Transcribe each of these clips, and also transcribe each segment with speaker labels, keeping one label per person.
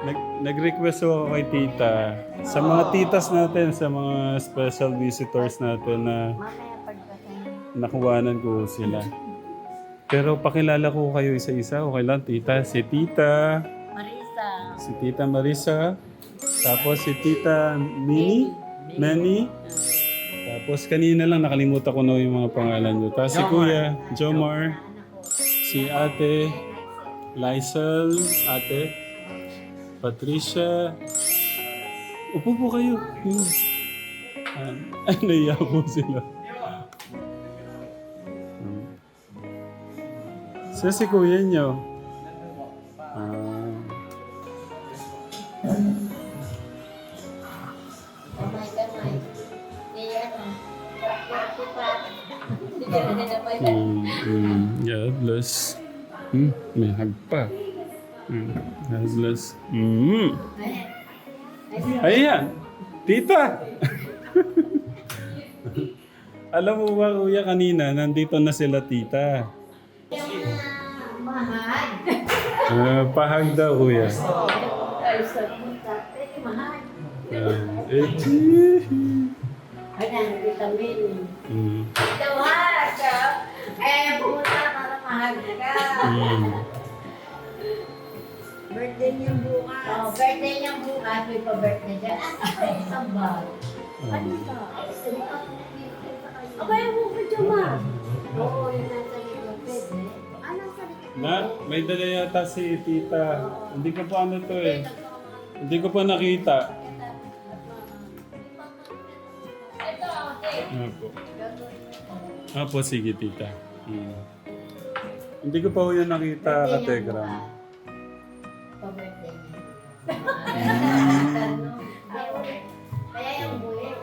Speaker 1: Nag, nag-request ako kay tita. Sa mga titas natin, sa mga special visitors natin na
Speaker 2: Mamaya pagdating.
Speaker 1: nakuwanan ko sila. Pero pakilala ko kayo isa-isa. Okay lang, tita. Si tita,
Speaker 2: Marisa.
Speaker 1: si tita Marisa, tapos si tita Mini, Nani, tapos kanina lang nakalimutan ko na yung mga pangalan nyo. Tapos si Kuya, Jomar, si ate, Lysel, ate, Patricia. Upo po kayo. Yun. Ah, Ay, naiya po sila. Hmm. Siya si kuya nyo. Ah.
Speaker 2: Kamay, kamay. Di ano. Hindi na na
Speaker 1: Mm, mm, God bless. Hmm, may hag Mm, bless. Mm. Ayan, tita. Alam mo ba, kuya, kanina, nandito na sila tita.
Speaker 2: Mahal.
Speaker 1: Ah, pahag daw, kuya.
Speaker 2: Puta. Eh. Ayan, vitamin.
Speaker 1: Mm,
Speaker 2: Tawag ka. Eh, pumunta para mahal ka.
Speaker 1: mm.
Speaker 2: Birthday niya bukas. Oh, birthday niya bukas. May pa-birthday dyan. Ay, isang bag. Ano ka? Abay, mo ka dyan, ma. Oo, yun nasa likod. Pwede. Ah, nasa likod.
Speaker 1: Na, may dala yata si tita. Hindi ko pa ano to eh. Hindi ko pa nakita.
Speaker 2: Ito, okay.
Speaker 1: Apo. Apo, sige tita. Mm. Hindi ko pa ho yan nakita, kategram.
Speaker 2: Kaya yung buhay.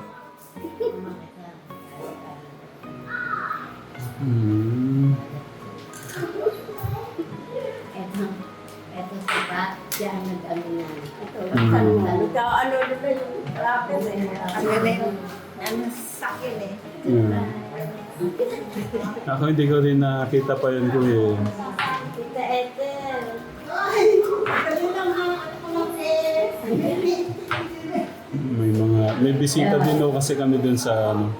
Speaker 1: Mm.
Speaker 2: Eto, eto si Pat, siya nag-ano na. Ito, ano, na ba yung lapis eh. Ang galing, ano sa akin eh.
Speaker 1: Ako hindi ko rin nakita pa yun ko eh.
Speaker 2: Tita Ethel.
Speaker 1: May mga, may bisita din ako kasi kami dun sa ano.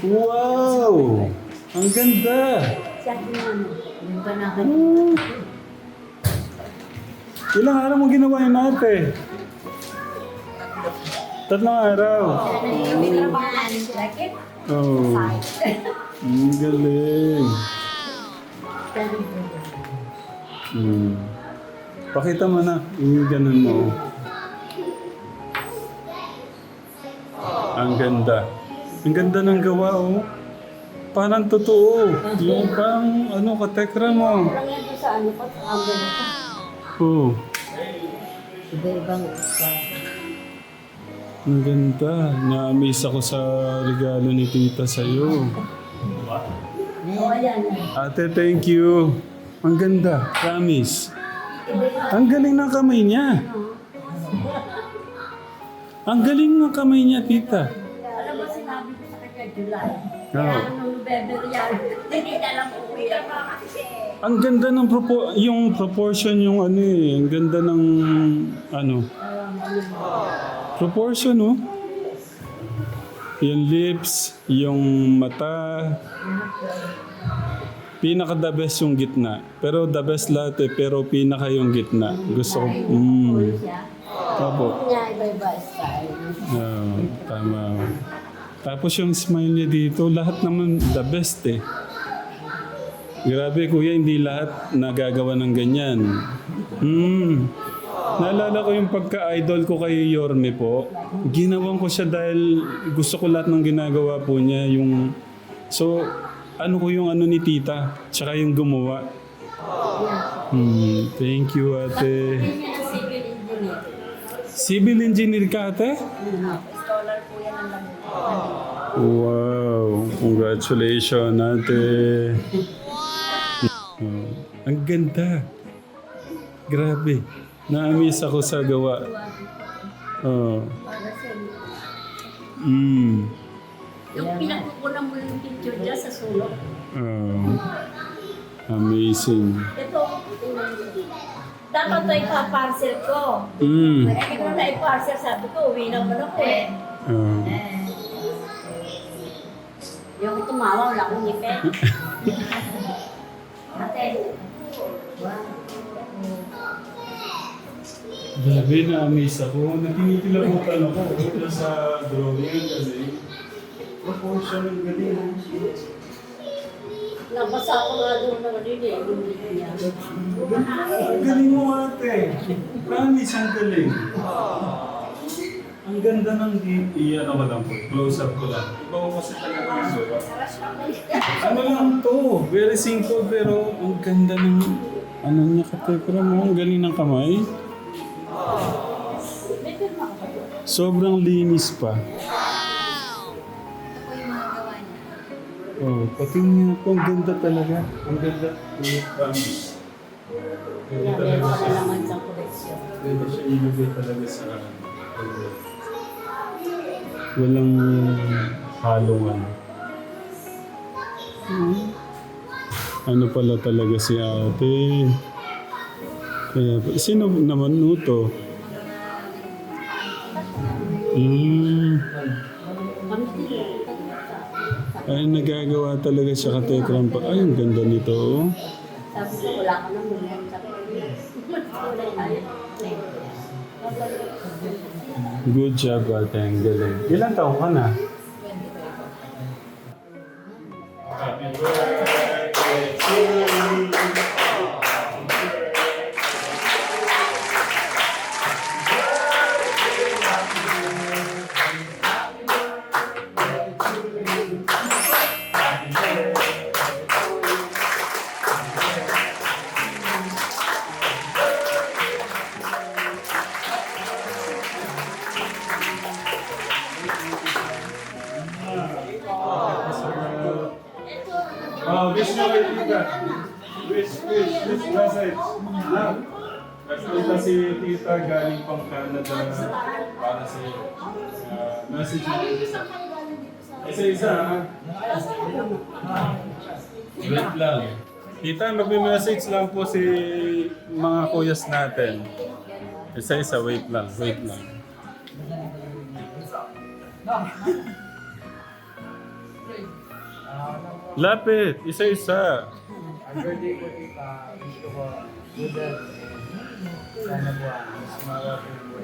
Speaker 1: Wow! Ang ganda! Oh. Ilang araw mo ginawa yun ate? Tatlong araw. Oh. Ang galing. Hmm. Pakita mo na. Yung ganun mo. Ang ganda. Ang ganda ng gawa, oh. Parang totoo. Yung parang, ano, katekra mo.
Speaker 2: Yan doon sa ano pa, sa pa.
Speaker 1: Oh.
Speaker 2: Iba-ibang isa.
Speaker 1: Ang ganda. Na-amaze ako sa regalo ni tita sa'yo.
Speaker 2: Oo, ayan.
Speaker 1: Ate, thank you. Ang ganda. Promise. Ang galing ng kamay niya. Ang galing ng kamay niya, tita.
Speaker 2: Alam mo, sinabi ko sa kanya, July.
Speaker 1: Oo.
Speaker 2: Kaya nung November yan, hindi na lang uwi.
Speaker 1: Ang ganda ng propo- yung proportion yung ano eh. Ang ganda ng ano. Proportion, oh. Yung lips, yung mata. Pinaka the best yung gitna. Pero the best lahat eh, pero pinaka yung gitna. Gusto ko, mm.
Speaker 2: siya.
Speaker 1: Opo.
Speaker 2: Niya, iba-iba style.
Speaker 1: Oo, tama. Tapos yung smile niya dito, lahat naman the best eh. Grabe kuya, hindi lahat nagagawa ng ganyan. Hmm. Naalala ko yung pagka-idol ko kay Yorme po. Ginawan ko siya dahil gusto ko lahat ng ginagawa po niya. Yung... So, ano ko yung ano ni tita, tsaka yung gumawa. Hmm, thank you ate.
Speaker 2: Civil engineer
Speaker 1: ka ate?
Speaker 2: Scholar po yan ang.
Speaker 1: Wow! Congratulations, ate. Wow! ang ganda. Grabe. Na-amaze ako sa gawa. Oh. Mm.
Speaker 2: Yung pinagkukunan mo yung picture dyan sa sulok.
Speaker 1: Oh. Amazing.
Speaker 2: Ito, tingnan mo. Dapat to ipa-parcel ko.
Speaker 1: Mm.
Speaker 2: Eh, hindi ko na i-parcel. Sabi ko, uwi naman ako eh. Eh. Yung tumawa, wala akong ngipin. Ate. Wow.
Speaker 1: Grabe na amaze ako. Natinikilabutan ako. Ito sa drawing kasi proportion ng galing.
Speaker 2: Nabasa ko nga doon na rin eh. Yung video niya.
Speaker 1: Ang galing mo ate. Promise, ang galing. Ang ganda ng deep. Iyan ako lang po. Close up ko lang. Iba ko kasi talaga ang suwa. Ano lang to? Very simple pero ang ganda ng ano niya katekra mo. Ang galing ng kamay. Sobrang linis pa. Oh, pati niya po. Ang ganda talaga. Ang ganda. Promise. Ganda
Speaker 2: meron ka naman sa koleksyon.
Speaker 1: Ganda siya ilagay talaga sa. Walang halong ano. Ano pala talaga si ate. Kaya, sino naman nuto? Mm. Ay, nagagawa talaga siya katekram pa. Ay, ang ganda nito. oh.
Speaker 2: Sabi ko, wala ka nang tayo.
Speaker 1: Good job, ate. Ang galing. Ilan taon ka na? Wish, wish, wish message. Ah, Nagpunta si tita galing pang Canada para sa iyo. Ah, message tita. Isa-isa ha. Wait lang. Tita, magme-message lang po si mga kuyas natin. Isa-isa, wait lang, wait lang. Lapit, isa-isa.
Speaker 3: Ang birthday ko tita, wish ko good health. Sana po ah, mas mawapin po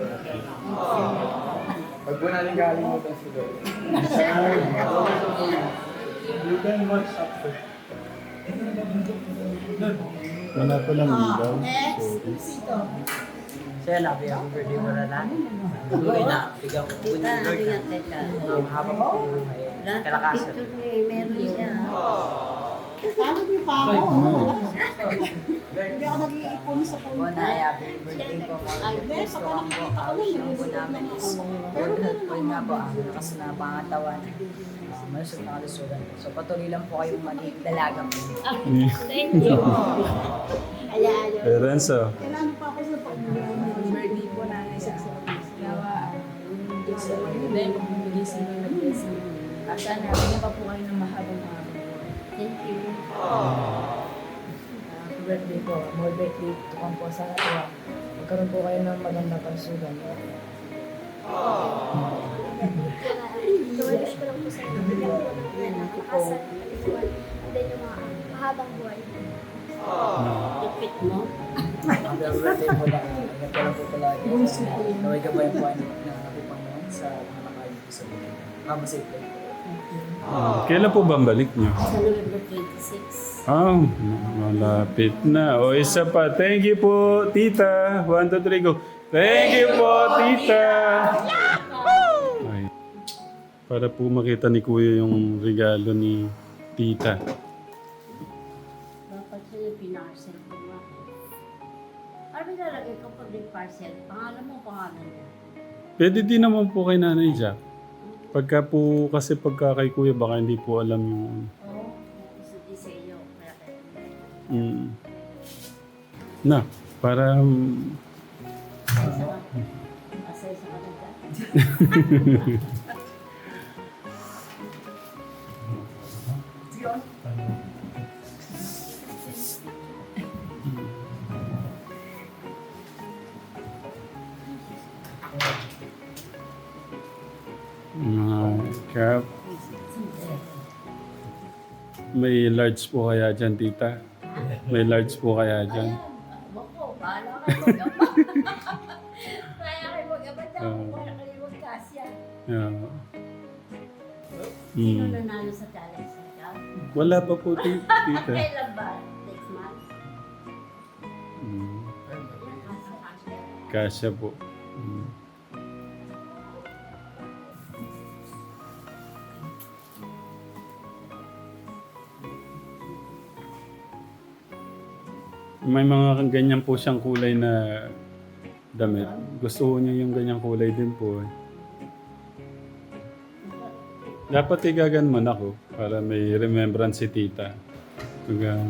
Speaker 3: Pag po natin kalimutan si Lord.
Speaker 1: You can watch after. Wala pa lang ilaw.
Speaker 3: Saya labi ang birthday mo na lang. Tuloy na, bigyan ko po ni Lord ang habang po ay kalakasan.
Speaker 2: Meron siya.
Speaker 3: Muna ay happy birthday po. Ang gusto ko lang po, ang issue po namin is health po nga po ang lakas na pangatawan. Uh, malusog na kalusugan po. So patuloy lang po kayong maging dalaga po.
Speaker 2: Thank you. Ayan.
Speaker 1: Eh, Renzo.
Speaker 4: birthday po namin sa Nawa, yung Diyos sa mga yung magbibigay sa inyo ng blessing. At sana, bigyan pa po kayo ng mahabang buhay.
Speaker 2: Thank you.
Speaker 4: Uh, birthday po, more birthday to come po sa uh, magkaroon po kayo ng magandang pansugan.
Speaker 5: Wish ko lang po sa inyo. Bigyan ko ng kalakasan, katiguan, and then yung mga mahabang buhay.
Speaker 2: Lupit mo.
Speaker 3: Happy birthday po lang. Ingat ka lang po palagi. Naway ka pa yung buhay na Panginoon sa mga nakain po sa buhay. Mama safe po.
Speaker 1: Kailan po ba ang balik niyo?
Speaker 2: Sa November 26.
Speaker 1: Ah, malapit na. O isa pa. Thank you po, tita. One, two, three, go. Thank you po, tita. Ay. Para po makita ni kuya yung regalo ni tita.
Speaker 2: Dapat siya yung pinarcel ko ba? Ano nilalagay ko pag parcel? Pangalan mo, pangalan niya.
Speaker 1: Pwede din naman po kay Nanay Jack. Pagka po, kasi pagka kay kuya, baka hindi po alam yung...
Speaker 2: Oo. Gusto sa iyo. Kaya kaya.
Speaker 1: Mm. Na, para... um,
Speaker 2: Asay sa. Asay sa
Speaker 1: may large po kaya dyan, tita. May large po kaya dyan.
Speaker 2: Ako, bahala kayo mag-aba. Kaya kayo mag-aba daw.
Speaker 1: Oo.
Speaker 2: Wala kayo magkasya.
Speaker 1: Yeah.
Speaker 2: Sino
Speaker 1: Mm.
Speaker 2: nanalo sa challenge? Ikaw?
Speaker 1: Wala pa po, ti- tita.
Speaker 2: Kailan ba? Next month?
Speaker 1: Mm.
Speaker 2: Kasya
Speaker 1: po. Mm. May mga ganyan po siyang kulay na damit. Gusto ko niya yung ganyang kulay din po. Dapat igagan mo na ako para may remembrance si tita. Pag, ah,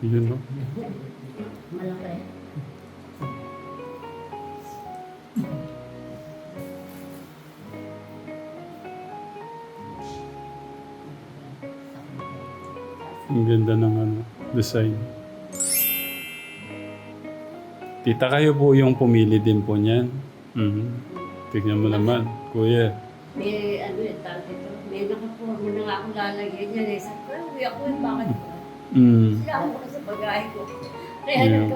Speaker 1: yun no? Ng ano, design. Tita, kayo po yung pumili din po niyan. Mhm. Tignan mo naman, kuya.
Speaker 2: May ano eh, tawag ito. May nakaporma na nga akong lalagyan niya. Eh. Sabi ko, uwi ako eh, bakit ba?
Speaker 1: Mm.
Speaker 2: Sila ako sa pag-aay ko. Kaya
Speaker 1: Yeah.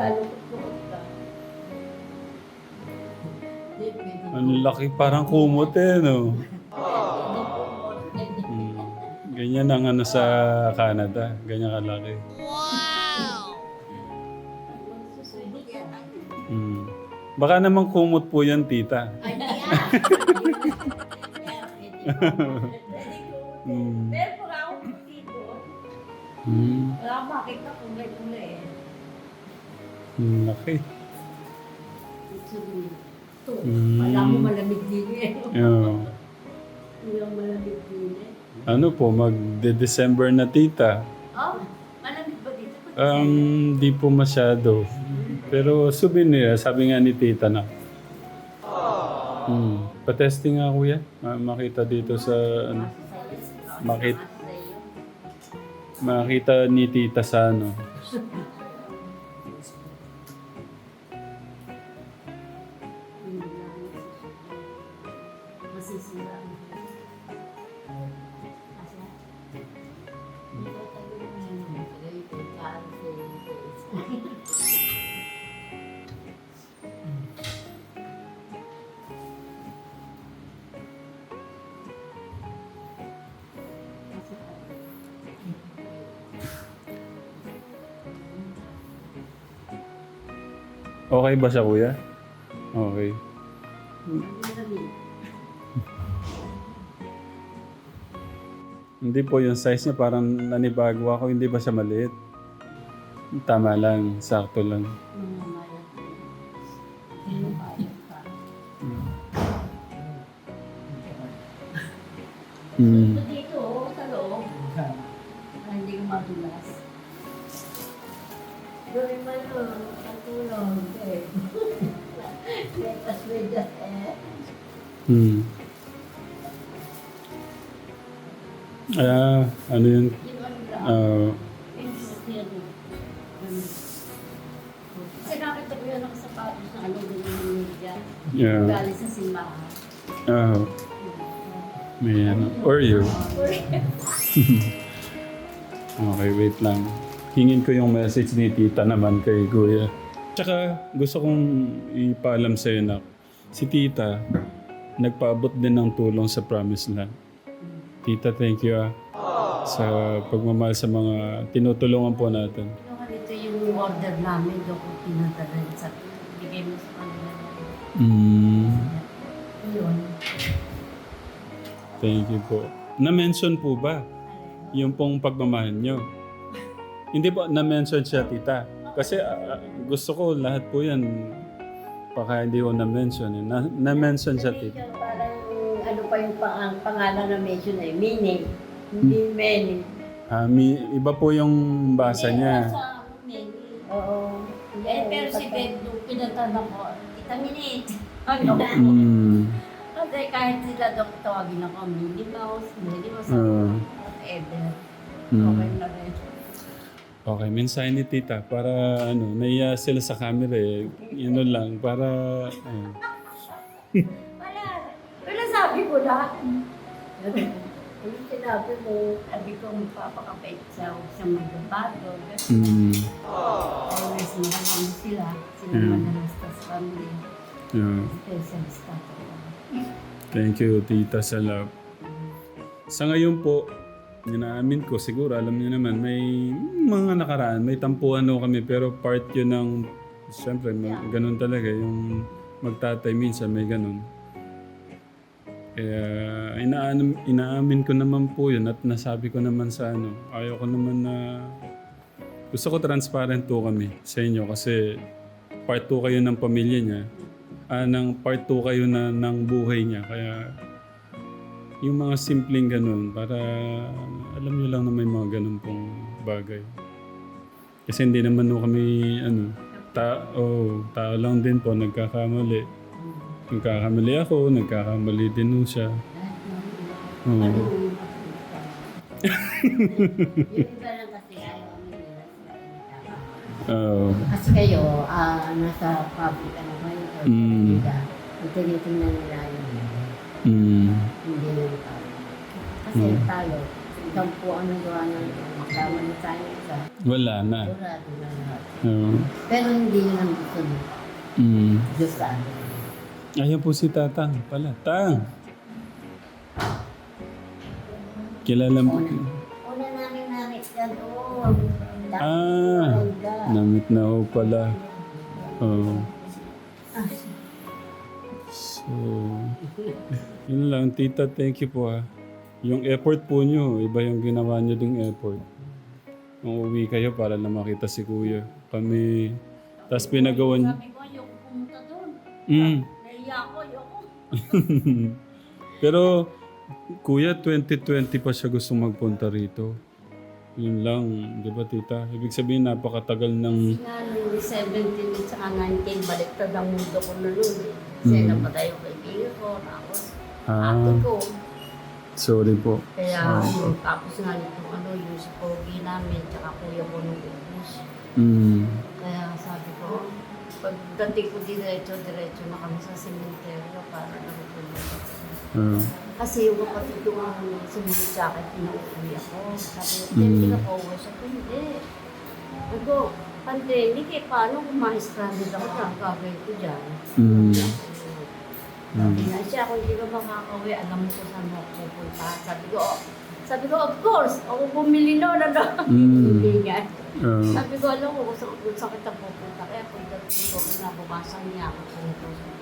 Speaker 2: Hindi, pwede.
Speaker 1: Ang laki, parang kumot eh, no? Ganyan ang ano sa Canada. Ganyan kalaki. Mm. Baka naman kumot po yan, tita. Mm.
Speaker 2: Pero pag ako dito,
Speaker 1: Mm.
Speaker 2: wala akong makita kung may kulay eh.
Speaker 1: Ang laki.
Speaker 2: Ito,
Speaker 1: Mm.
Speaker 2: wala mo malamig din eh.
Speaker 1: Yeah.
Speaker 2: Walang malamig din.
Speaker 1: Ano po, mag-December na tita.
Speaker 2: Oh, malamig ba dito?
Speaker 1: Um, di po masyado. Pero souvenir, sabi nga ni tita na. Hmm. Pa-testing nga kuya. Ma- makita dito sa ano. Makit makita ni tita sa ano. Okay ba siya kuya? Okay. Hindi po yung size niya parang nanibago ako. Hindi ba siya maliit? Tama lang. Sakto lang. Mm. Ah, may ano. Or you. Okay, wait lang. Hingin ko yung message ni tita naman kay kuya. Tsaka gusto kong ipaalam sa'yo na si tita nagpaabot din ng tulong sa Promised Land. Tita, thank you ah. Sa pagmamahal sa mga tinutulungan po natin.
Speaker 2: Dito yung order namin, doon ko pinadala sa bigay mo sa kanila.
Speaker 1: Mm, thank you po. Na-mention po ba yung pong pagmamahal nyo? Hindi po, na-mention siya, tita. Kasi ah, gusto ko lahat po yan, baka hindi ko na-mention. eh. Na- na-mention siya, tita.
Speaker 2: Parang ano pa yung pang pangalan na mention eh, meaning. Hindi many.
Speaker 1: Ah, mi, iba po yung basa niya.
Speaker 2: Sa. Oo. Eh, pero si Beb, nung pinatanong ko, Tita Minute. Ano?
Speaker 1: Mm,
Speaker 2: Kasi kahit sila daw tawagin ako, Minnie Mouse, Minnie Mouse.
Speaker 1: Ah.
Speaker 2: ever.
Speaker 1: Mm.
Speaker 2: Okay na rin.
Speaker 1: Okay, mensahe ni tita para ano, naiya sila sa camera eh. Yun lang, para... ah.
Speaker 2: Wala. Wala sabi ko lahat. Yung sinabi mo, sabi ko magpapakapait sa sa magbabago.
Speaker 1: Mm.
Speaker 2: Always naman sila. Sila
Speaker 1: Mm.
Speaker 2: madalas sa family.
Speaker 1: Yeah.
Speaker 2: Special staff.
Speaker 1: Thank you, tita, sa love. Sa ngayon po, inaamin ko, siguro alam niyo naman, may mga nakaraan, may tampuhan ho kami, pero part yun ng, siyempre, ma- ganun talaga, yung magtatay minsan may ganun. Kaya inaamin, inaamin ko naman po yun at nasabi ko naman sa ano, ayaw ko naman na, gusto ko transparent to kami sa inyo kasi part 2 kayo ng pamilya niya ah, ng part 2 kayo na ng buhay niya. Kaya yung mga simpleng ganun para alam niyo lang na may mga ganun pong bagay. Kasi hindi naman no kami ano, ta oh, tao lang din po nagkakamali. Nagkakamali ako, nagkakamali din ho siya. Oo.
Speaker 2: Sa
Speaker 1: Oo.
Speaker 2: Kasi kayo, ah, nasa public ano kayo, or
Speaker 1: Mm.
Speaker 2: mm. Kung tinitingnan nila yung
Speaker 1: Mm.
Speaker 2: hindi yung talo. Kasi
Speaker 1: Mm.
Speaker 2: yung isang po ano gawa ng magkama na tayo isa,
Speaker 1: Wala na.
Speaker 2: sigurado na lahat. Pero hindi yun ang gusto ng
Speaker 1: Mm.
Speaker 2: Diyos sa atin.
Speaker 1: Ayan po si Tatang pala. Tang! Kilala mo?
Speaker 2: Una namin namin yan doon.
Speaker 1: Ah, namit na ho pala. Oo. So, yun lang. Tita, thank you po ha. Yung effort po nyo, iba yung ginawa nyo ding effort. Nung uwi kayo para na makita si Kuya. Kami, tapos pinagawa nyo.
Speaker 2: Sabi ko, ayoko pumunta doon.
Speaker 1: Mm.
Speaker 2: Naiya ako, ayoko.
Speaker 1: Pero, Kuya, 2020 pa siya gusto magpunta rito. Yun lang, di ba tita? Ibig sabihin, napakatagal ng...
Speaker 2: Nga nung 17 at saka 19, baliktad ang mundo ko na noon. eh. Kasi
Speaker 1: Mm.
Speaker 2: napatay yung kaibigan ko, tapos
Speaker 1: Ah,
Speaker 2: ate ko.
Speaker 1: sorry po.
Speaker 2: Kaya um, tapos nga nito ano, yung sa pogi namin, tsaka kuya ko nung ubus.
Speaker 1: Mm.
Speaker 2: Kaya sabi ko, pagdating ko diretso, diretso na kami sa sementeryo para nakatulog.
Speaker 1: Ah.
Speaker 2: Kasi yung kapatid ko nung sumunod sa akin, pinauwi ako. Sabi ko,
Speaker 1: Mm.
Speaker 2: hindi ka pauwi. Sabi ko, hindi. Sabi ko, pandemic eh, paano kung ma-stranded ako, ang gagawin ko dyan?
Speaker 1: Mm.
Speaker 2: Sabi nga siya, kung hindi ka makakauwi, alam mo kung saan ako pupunta. Sabi ko, oh, sabi ko, of course, ako bumili noon, ano?
Speaker 1: Mm.
Speaker 2: Hindi nga.
Speaker 1: Ah.
Speaker 2: Sabi ko, alam mo, kung saan, kung saan kita pupunta. Kaya kung dating ko, nabukasan niya ako. Pumunta sa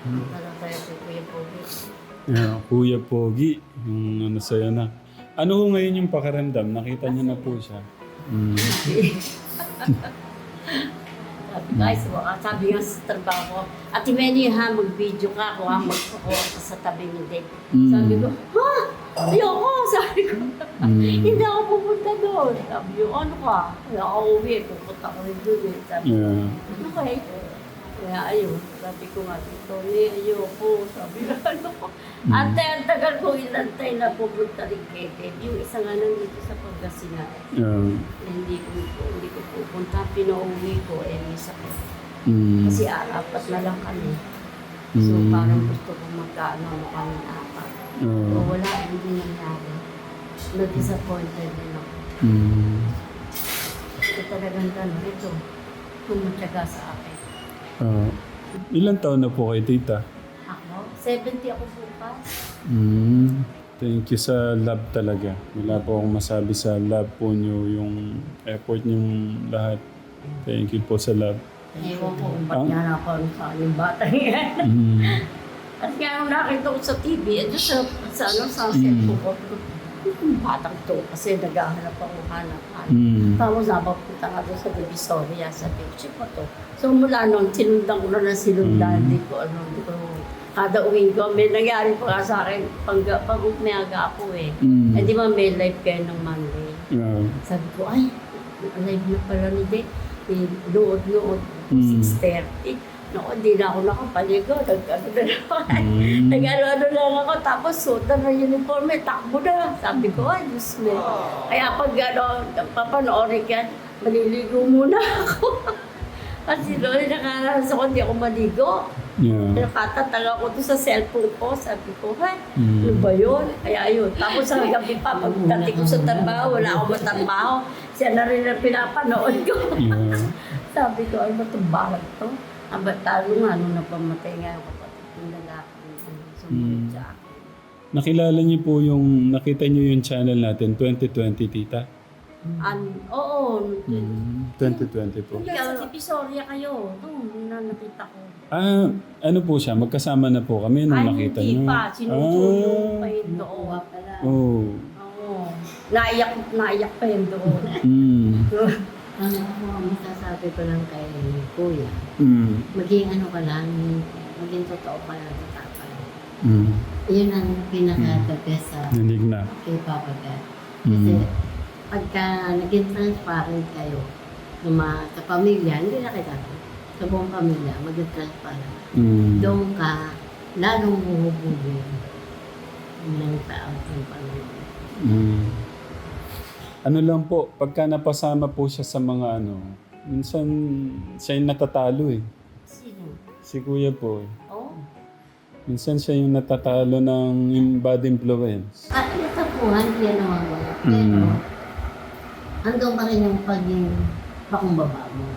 Speaker 1: Mm.
Speaker 2: Parang kaya kay Kuya Pogi.
Speaker 1: Yeah, Kuya Pogi, yung ano sa'yo na. Ano ho ngayon yung pakaramdam? Nakita niyo na po siya. Mm.
Speaker 2: Sabi ko, ay, suwaka. Sabi nga sa trabaho ko, Ate Benny, ha, mag-video ka ako, ha, magpakuha ka sa tabi ni Dave.
Speaker 1: Mm.
Speaker 2: Sabi ko, ha? Ayoko, sabi ko.
Speaker 1: Mm.
Speaker 2: Hindi ako pupunta doon. Sabi ko, ano ka? Kaya ako uwi, pupunta ko rin doon. Sabi ko,
Speaker 1: Yeah.
Speaker 2: okay. Kaya ayun, sabi ko nga, Tito, ni ayoko. Sabi ko, ano ko?
Speaker 1: Mm.
Speaker 2: Ate, ang tagal ko inantay na pupunta rin kay Dave. Yung isa nga nandito sa Pagasinan.
Speaker 1: Yeah.
Speaker 2: hindi ko hindi ko pupunta, pinauwi ko, eh, misa ko.
Speaker 1: Mm.
Speaker 2: Kasi apat na lang kami. So
Speaker 1: Mm.
Speaker 2: parang gusto ko magkaano ano kami na apat. So
Speaker 1: Ah.
Speaker 2: wala, hindi nangyari. Na-disappointed din ako.
Speaker 1: Mm.
Speaker 2: Ito talagang gano'n, ito, tumatyaga sa akin.
Speaker 1: Ah. ilan taon na po kay tita?
Speaker 2: Ako, 70 ako bukas.
Speaker 1: Mm. Thank you sa love talaga. Wala po akong masabi sa love po nyo, yung effort nyong lahat. Thank you po sa love.
Speaker 2: Ewan ko kung ba't
Speaker 1: Ah.
Speaker 2: nga ako sa yung bata yan.
Speaker 1: Mm.
Speaker 2: At kaya nung nakita ko sa TV, eh, sa, sa, ano, sa
Speaker 1: Mm.
Speaker 2: cellphone ko, yung batang to, kasi naghahanap ako hanap hanap.
Speaker 1: Mm.
Speaker 2: Tapos napapunta nga doon sa Divisoria, sabi ko, "Sino to? So mula noon, sinundan ko na sinundan,
Speaker 1: Mm.
Speaker 2: hindi ko ano, hindi ko, kada uwi ko, may nangyari pa nga sa akin, pag, pag umaga ako eh.
Speaker 1: Mm.
Speaker 2: Eh di ba may live kayo ng Monday?
Speaker 1: Yeah.
Speaker 2: Sabi ko, ay, live na pala ni Dave. Eh, Nood-nood,
Speaker 1: Mm.
Speaker 2: 6.30. Naku, hindi na ako nakapaligo. Nag-ano na lang.
Speaker 1: Mm.
Speaker 2: Nag-ano-ano lang ako. Tapos suot na ng uniform, eh, takbo na. Sabi ko, ay, Diyos me. Kaya pag ano, papanoorin yan, maliligo muna ako. Kasi doon, nakaranas ako, hindi ako maligo.
Speaker 1: Yeah.
Speaker 2: Nakatatanga ko to sa cellphone ko. Sabi ko, ha?
Speaker 1: Mm.
Speaker 2: Ano ba yun? Kaya yun. Tapos sa gabi pa, pagdating ko sa trabaho, wala akong matrabaho. Siya na rin ang pinapanood ko.
Speaker 1: Yeah.
Speaker 2: Sabi ko, ay ba itong balag to? Ang batalo nga, nung napamatay nga yung kapatid yung lalaki yung sumunod
Speaker 1: Mm.
Speaker 2: sa akin.
Speaker 1: Nakilala niyo po yung, nakita niyo yung channel natin, 2020, tita?
Speaker 2: An, oo,
Speaker 1: Mm. 2020 po.
Speaker 2: ikaw, sa Divisoria kayo. Nung na nakita ko.
Speaker 1: Ah, ano po siya? Magkasama na po kami nung
Speaker 2: Ay,
Speaker 1: nakita
Speaker 2: hindi
Speaker 1: niyo.
Speaker 2: pa. Sinusunod pa
Speaker 1: Ah.
Speaker 2: yun doon.
Speaker 1: Oh.
Speaker 2: Oo. Naiyak, naiyak pa yun doon.
Speaker 1: Mm.
Speaker 6: Ano ako, ang masasabi ko lang kay kuya,
Speaker 1: Mm.
Speaker 6: maging ano ka lang, maging totoo ka lang sa tatay.
Speaker 1: Mm.
Speaker 6: Yun ang pinaka-the best sa
Speaker 1: Nanig na.
Speaker 6: kay Papa God. Kasi
Speaker 1: Mm.
Speaker 6: pagka naging transparent kayo ng mga sa pamilya, hindi na kita sa buong pamilya, maging transparent.
Speaker 1: Mm.
Speaker 6: Doon ka, lalong huhubugin ng tao ng pamilya.
Speaker 1: Mm. Ano lang po, pagka napasama po siya sa mga ano, minsan siya yung natatalo eh.
Speaker 6: Sino?
Speaker 1: Si kuya po. eh.
Speaker 6: Oo.
Speaker 1: Minsan siya yung natatalo ng yung bad influence.
Speaker 6: Po, hindi yan naman wala. Pero,
Speaker 1: Mm.
Speaker 6: andun pa rin yung paging pakumbaba mo.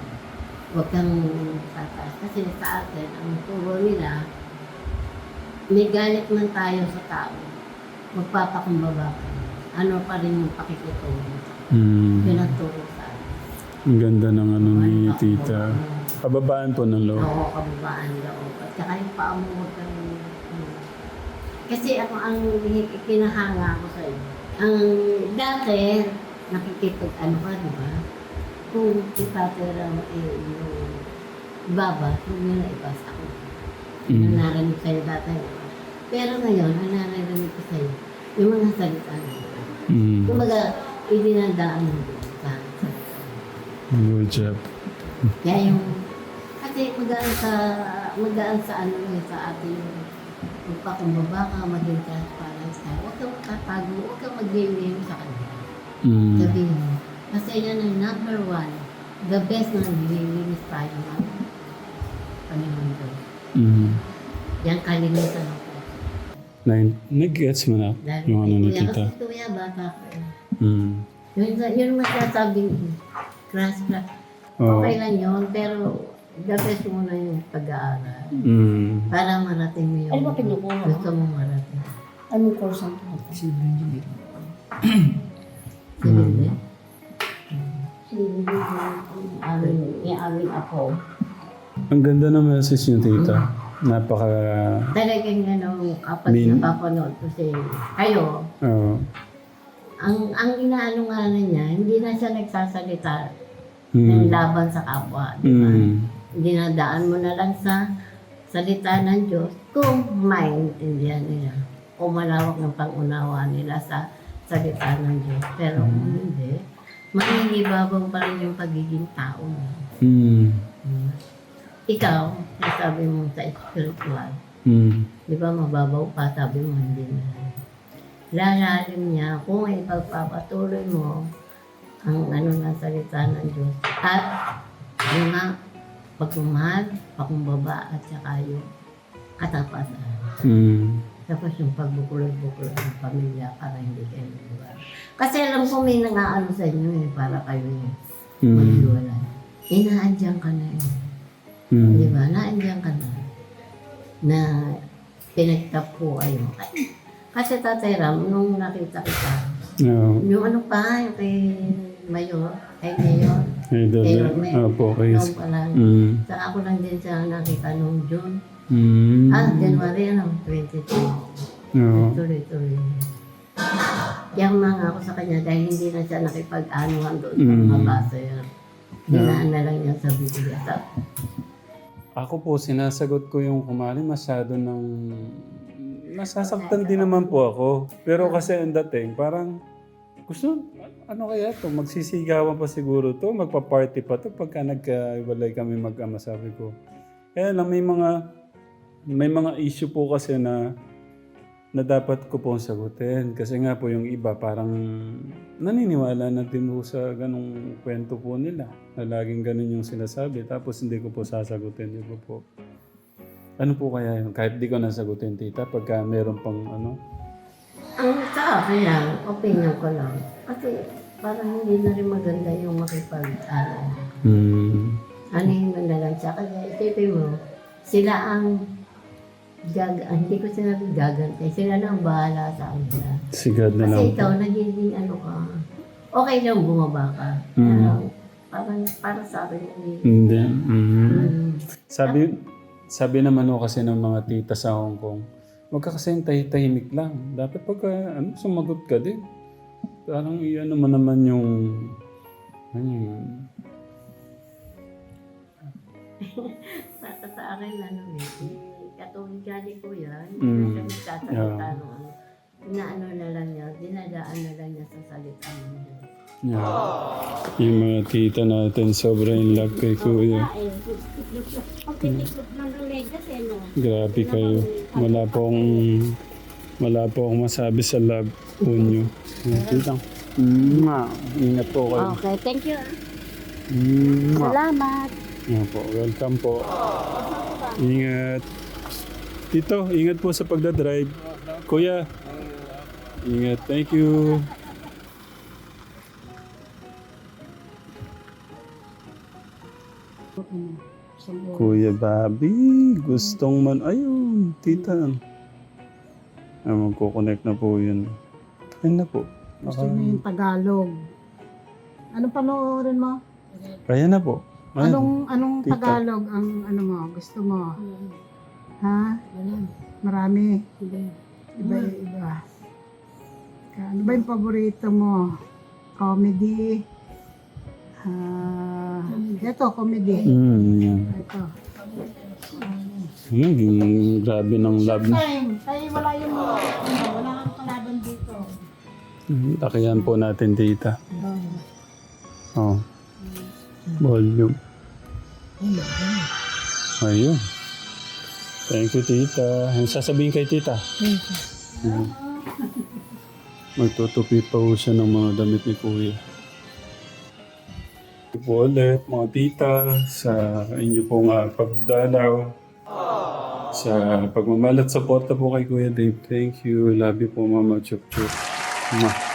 Speaker 6: Huwag kang tataas. Kasi sa atin, ang turo nila, may galit man tayo sa tao, magpapakumbaba ka. Ano pa rin yung pakikitulong.
Speaker 1: Mm.
Speaker 6: Yun ang turo.
Speaker 1: Ang ganda ng ano ni tita. Pababaan po ng loob.
Speaker 6: Oo, kababaan loob. At saka yung paa mo, huwag kang... ano. Kasi ako ang kinahanga ko sa iyo. Ang dati, nakikipag ano ka, di ba? Kung ipatira mo eh, yung ibaba, huwag nyo na ibasa ko.
Speaker 1: Mm.
Speaker 6: Ang narinig sa'yo dati. Pero ngayon, ang narinig ko sa'yo, yung mga salita na.
Speaker 1: Mm.
Speaker 6: Kumbaga, idinadaan mo.
Speaker 1: Good job.
Speaker 6: Kaya yung, kasi magaan sa, magaan sa ano eh, sa ating magpakumbaba ka, maging transparent ka. Huwag kang tatago, huwag kang mag-game sa kanila.
Speaker 1: Mm.
Speaker 6: Sabihin mo. Kasi yan ang number one, the best na nililinis tayo ng Panginoon Diyos.
Speaker 1: Mm.
Speaker 6: Yan kalinisan ako.
Speaker 1: Nine, nag-gets mo na
Speaker 6: Dahil
Speaker 1: yung ano ni tita.
Speaker 6: kasi kuya bata ko.
Speaker 1: Mm.
Speaker 6: Yun, yun masasabing crash na.
Speaker 1: Oh.
Speaker 6: Okay lang yun, pero the best muna yung pag-aaral.
Speaker 1: Mm.
Speaker 6: Para marating mo yung
Speaker 2: Ano ba kinukuha mo?
Speaker 6: gusto mong marating.
Speaker 2: Anong course ang pinag
Speaker 6: Civil
Speaker 1: Mm.
Speaker 6: din. Civil ang aming, yung aming ako.
Speaker 1: Ang ganda ng message niyo, tita. Napaka...
Speaker 6: Talagang ano, kapag
Speaker 1: Min-
Speaker 6: napapanood ko si kayo,
Speaker 1: Oh.
Speaker 6: ang ang inaano nga na niya, hindi na siya nagsasalita ng
Speaker 1: Mm.
Speaker 6: laban sa kapwa. Di ba?
Speaker 1: Mm.
Speaker 6: Dinadaan mo na lang sa salita ng Diyos kung maintindihan nila. Kung malawak ng pangunawa nila sa salita ng Diyos. Pero kung hindi, mangingibabaw pa rin yung pagiging tao mo.
Speaker 1: Mm.
Speaker 6: Hmm. Ikaw, sabi mo sa spiritual,
Speaker 1: Mm.
Speaker 6: di ba mababaw pa, sabi mo hindi na. Lalalim niya kung ipagpapatuloy mo ang ano na salita ng Diyos. At yung nga, pagmamahal, pakumbaba, at saka yung katapasan.
Speaker 1: Mm.
Speaker 6: Tapos yung pagbukulog-bukulog ng pamilya para hindi kayo maghiwalay. Kasi alam ko may nangaano sa inyo eh, para kayo eh,
Speaker 1: Mm.
Speaker 6: maghiwalay. Eh, naandyan ka na eh. Di
Speaker 1: Mm.
Speaker 6: ba? Naandyan ka na. Na pinagtapo kayo. Ay, Kasi Tatay Ram, nung nakita kita,
Speaker 1: Oh.
Speaker 6: yung ano pa, yung kay Mayor, kay Mayor,
Speaker 1: Idol.
Speaker 6: Kay Romel.
Speaker 1: Opo, kay...
Speaker 6: noon pa lang.
Speaker 1: Mm.
Speaker 6: Saka ako lang din siya nakita nung June.
Speaker 1: Mm.
Speaker 6: Ah, January, ano, 22.
Speaker 1: Oo.
Speaker 6: Tuloy-tuloy. Yang mga ako sa kanya dahil hindi na siya nakipag-anuhan doon sa
Speaker 1: Mm.
Speaker 6: mga basa yan. Dinaan na lang niya sa Biblia. Sa-
Speaker 1: Ako po, sinasagot ko yung kumali masyado ng... Nasasaktan din naman po ako. Pero kasi ang dating, parang gusto, ano kaya to Magsisigawan pa siguro to Magpa-party pa to pagka nagkaiwalay kami mag-ama, sabi ko. Kaya lang may mga may mga issue po kasi na na dapat ko pong sagutin. Kasi nga po yung iba parang naniniwala na din po sa ganong kwento po nila. Na laging ganun yung sinasabi. Tapos hindi ko po sasagutin. Di ba po? Ano po kaya yun? Kahit di ko nasagutin, tita, pagka meron pang ano.
Speaker 6: Ang sa akin lang, opinion ko lang. Kasi parang hindi na rin maganda yung makipag, ano,
Speaker 1: Hmm.
Speaker 6: anuhin mo na lang siya. Kasi isipin mo, sila ang gag, ah, hindi ko sinabi gagantay, sila na ang bahala sa kanila.
Speaker 1: Si God na lang
Speaker 6: Kasi
Speaker 1: po.
Speaker 6: ikaw, nagiging ano ka, okay lang bumaba ka.
Speaker 1: Mm.
Speaker 6: Pero parang para sa akin, hindi.
Speaker 1: Hindi. Mhm.
Speaker 6: Mm.
Speaker 1: Sabi, sabi naman ho kasi ng mga tita sa Hong Kong, huwag ka kasi tahimik lang. Dapat pagka ano, sumagot ka din. Parang iyan mo naman yung... Ano yun?
Speaker 6: Sa, sa akin, ano eh, eh, katolikali ko yan.
Speaker 1: Mm.
Speaker 6: Mm. Siya magsasalita
Speaker 1: Yeah.
Speaker 6: ano. Inaano na lang niya, dinadaan na lang niya sa salita niya.
Speaker 1: Yeah. Yung mga tita natin, sobrang in love kay Kuya.
Speaker 5: Pagtitiklop ng Rolegas eh, no?
Speaker 1: Grabe kayo. Wala po akong, wala po akong masabi sa love po nyo. Tita. Mwah. Ingat po kayo.
Speaker 5: Okay, thank you.
Speaker 1: Mwah.
Speaker 5: Salamat.
Speaker 1: Nga po, welcome po. Ingat. Tito, ingat po sa pagdadrive. Kuya, ingat. Thank you. Kuya Bobby, gustong man... Ayun, tita. Ah, magkoconnect na po yun. Ayun na po.
Speaker 7: Gusto mo yung Tagalog. Anong panoorin mo?
Speaker 1: Kaya na po. Ayun.
Speaker 7: Anong anong
Speaker 1: Tita.
Speaker 7: Tagalog ang ano mo? Gusto mo? Ha? Marami. Iba iba. Ano ba yung paborito mo? Comedy? Ah, ito, comedy.
Speaker 1: Mm, yan.
Speaker 7: Ito.
Speaker 1: Hmm, grabe ng love.
Speaker 7: Time. Tayo wala yung ano, wala kang kalaban dito.
Speaker 1: Hmm, Takihan po natin tita. Oh. Volume. Ayun. Thank you, tita. Ang sasabihin kay tita? Hmm. Magtutupi pa po siya ng mga damit ni kuya. Po ulit, mga tita, sa inyo pong uh, pagdalaw. Sa pagmamalat sa porta po kay Kuya Dave. Thank you. Love you po, Mama Chup Chup. Mwah.